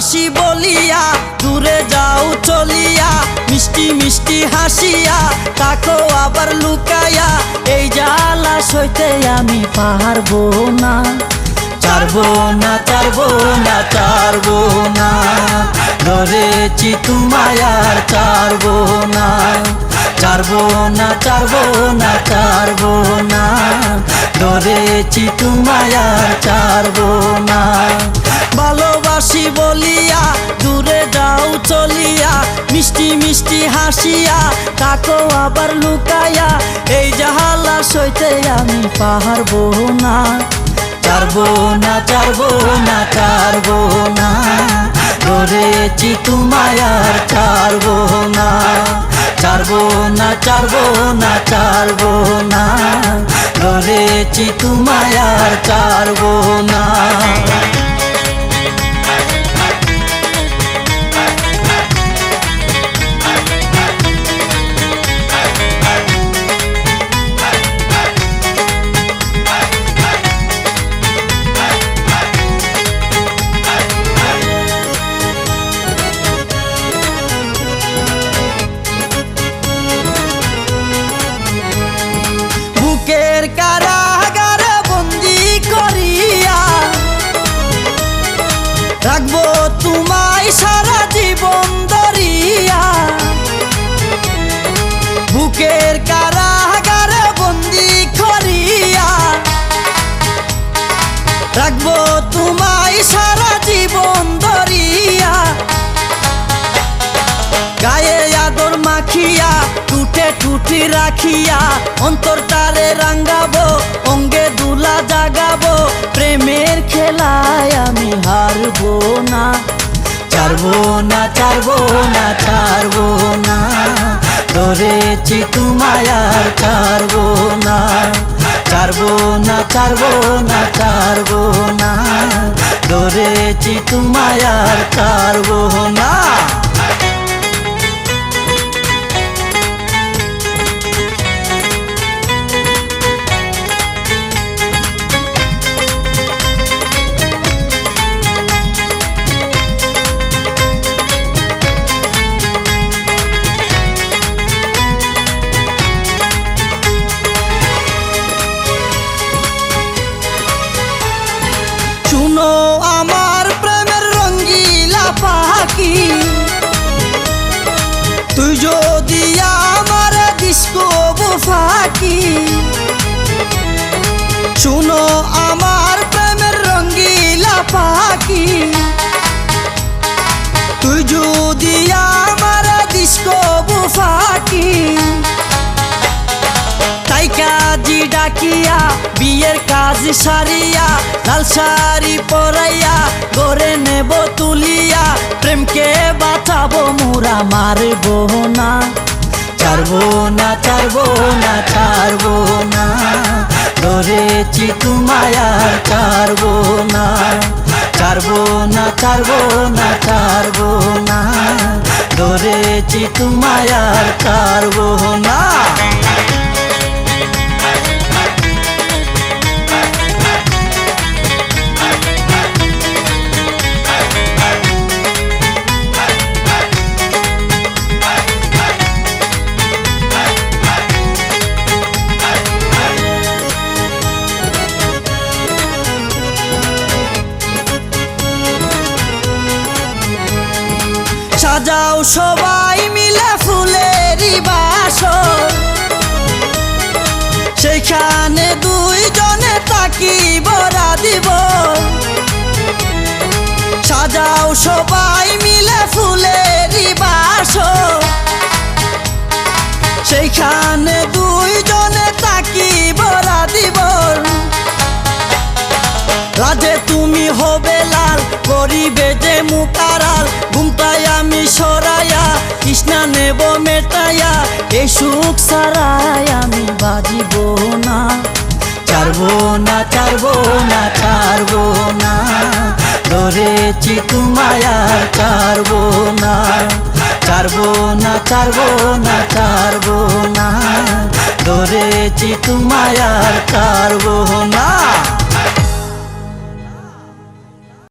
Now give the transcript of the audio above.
ভালোবাসি বলিয়া, দূরে যাও চলিয়া, মিষ্টি মিষ্টি হাসিয়া, তাকো আবার লুকাইয়া, এই জ্বালা সইতে আমি পারব না। চারবো না চারবো না চারবো না। ধরেছি তোমায় আর চারবো না। চারবো না চারবো না চারবো না। ধরেছি তোমায় চারবো না। ভালোবাসি বলিয়া, দূরে যাও চলিয়া, মিষ্টি মিষ্টি হাসিয়া, তাকো আবার লুকাইয়া, এই জাহালা সইতে আমি পারব না। চারবো না চারবো না চারবো না। ধরেছি তোমায় চারবো না। চারবো না চারবো না চারবো না। ধরেছি তোমায় আর না। রাখব তোমায় সারা জীবন ধরিয়া। গায়ে আদর মাখিয়া টুটে টুটি রাখিয়া, অন্তর তারে রাঙ্গাবো অঙ্গে দুলা জাগাবো। প্রেমের খেলায় আমি হারবো না চারবো না চারবো না চারবো না। ধরেছি তোমায় আর চারবো না। চারবো না ছাড়বো না ছাড়বো না। ধরেছি তোমায় আর ছাড়বো না। ডাকিয়া, বিয়ের কাজ সারিয়া, লাল শাড়ি পরাইয়া করে নেব তুলিয়া, প্রেমকে বাঁচাবো মোরা, মারবো না। চারবো না চারবো না চারবো না। ধরেছি তোমায় আর চারবো না। চারবো না চারবো না চারবো না। ধরেছি তোমায় আর না। সাজাও সবাই মিলে ফুলেরই বাসর। সেখানে দুইজনে তাকি বরা দিব সাজাও সবাই মিলে ফুলেরই বাসর। সেইখানে দুইজনে তাকি বরা দিব রাজে তুমি হবে লাল করিবে যে মুকারাল সুখ সারাই আমি বাজিব না। চারবো না চারবো না চারবো না। ধরেছি তোমায় আর চারবো না। চারবো না চারবো না চারবো না। ধরেছি তোমায় চারবো না।